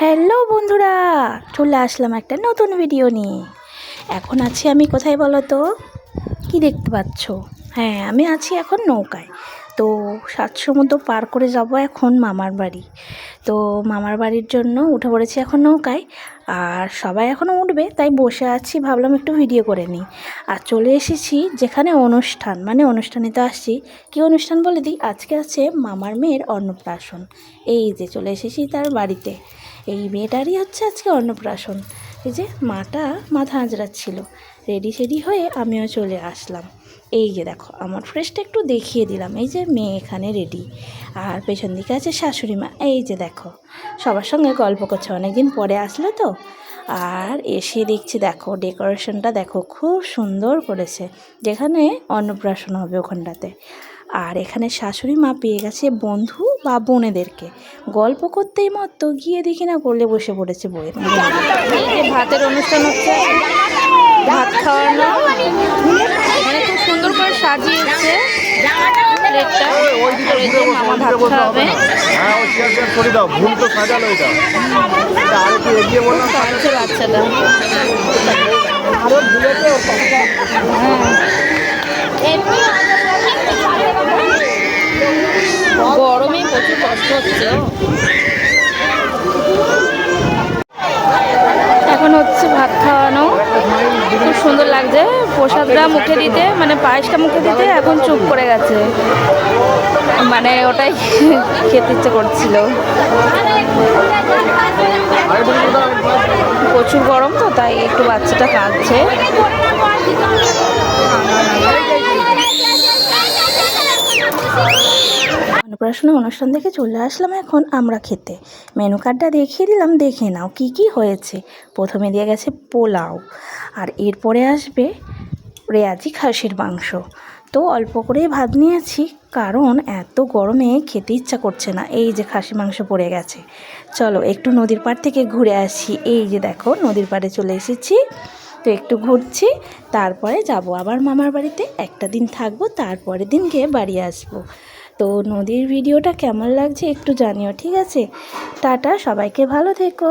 Hello বন্ধুরা, চলে আসলাম একটা নতুন ভিডিও নিয়ে। এখন আছি আমি কোথায় বলো তো কী দেখতে পাচ্ছ? হ্যাঁ আমি আছি এখন নৌকায়। তো সাত সমুদ্র পার করে যাব এখন মামার বাড়ি। তো মামার বাড়ির জন্য উঠে পড়েছি এখন নৌকায়। আর সবাই এখনও উঠবে, তাই বসে আছি, ভাবলাম একটু ভিডিও করে নিই। আর চলে এসেছি যেখানে অনুষ্ঠান মানে অনুষ্ঠানে তো আসছি। কী অনুষ্ঠান বলে দিই? আজকে আছে মামার মেয়ের অন্নপ্রাশন। এই যে চলে এসেছি তার বাড়িতে। এই মেয়েটারই হচ্ছে আজকে অন্নপ্রাশন। এই যে মাটা মাথা আঁচড়াচ্ছিল। রেডি সেডি হয়ে আমিও চলে আসলাম। এই যে দেখো, আমার ফ্রেশটা একটু দেখিয়ে দিলাম। এই যে মেয়ে এখানে রেডি আর পেছন দিকে আছে শাশুড়ি মা। এই যে দেখো, সবার সঙ্গে গল্প করছে। অনেকদিন পরে আসলো তো। আর এসে দেখছি, দেখো ডেকোরেশনটা দেখো, খুব সুন্দর করেছে। যেখানে অন্নপ্রাশন হবে ওখানটাতে। আর এখানে শাশুড়ি মা পেয়ে গেছে বন্ধু বা বোনেদেরকে। গল্প করতেই মতো গিয়ে দেখি না করলে বসে পড়েছে বইয়ের ভাতের অনুষ্ঠান হচ্ছে, ভাত খাওয়ানো। মানে খুব সুন্দর করে সাজিয়েছে আরও ভুলেছে এখন হচ্ছে ভাত খাওয়ানো। খুব সুন্দর লাগছে। প্রসাদটা মুখে দিতে মানে পায়েসটা মুখে দিতে এখন চুপ করে গেছে। মানে ওটাই খেতে ইচ্ছে করছিল। প্রচুর গরম তো, তাই একটু বাচ্চাটা কাঁদছে। অন্নপ্রাশন অনুষ্ঠান থেকে চলে আসলাম এখন আমরা খেতে। মেনু কার্ডটা দেখিয়ে দিলাম, দেখে নাও কি কি হয়েছে। প্রথমে দিয়ে গেছে পোলাও, আর এরপরে আসবে রেয়াজি খাসির মাংস। তো অল্প করেই ভাত নিয়েছি, কারণ এত গরমে খেতে ইচ্ছা করছে না, এই যে খাসি মাংস পড়ে গেছে। চলো একটু নদীর পাড় থেকে ঘুরে আসি। এই যে দেখো, নদীর পাড়ে চলে এসেছি। তো একটু ঘুরছি, তারপরে যাব আবার মামার বাড়িতে, একটা দিন থাকব, তারপরের দিন গিয়ে বাড়ি আসব। তো নদীর ভিডিওটা কেমন লাগছে একটু জানিও ঠিক আছে? টাটা সবাইকে ভালো থেকো।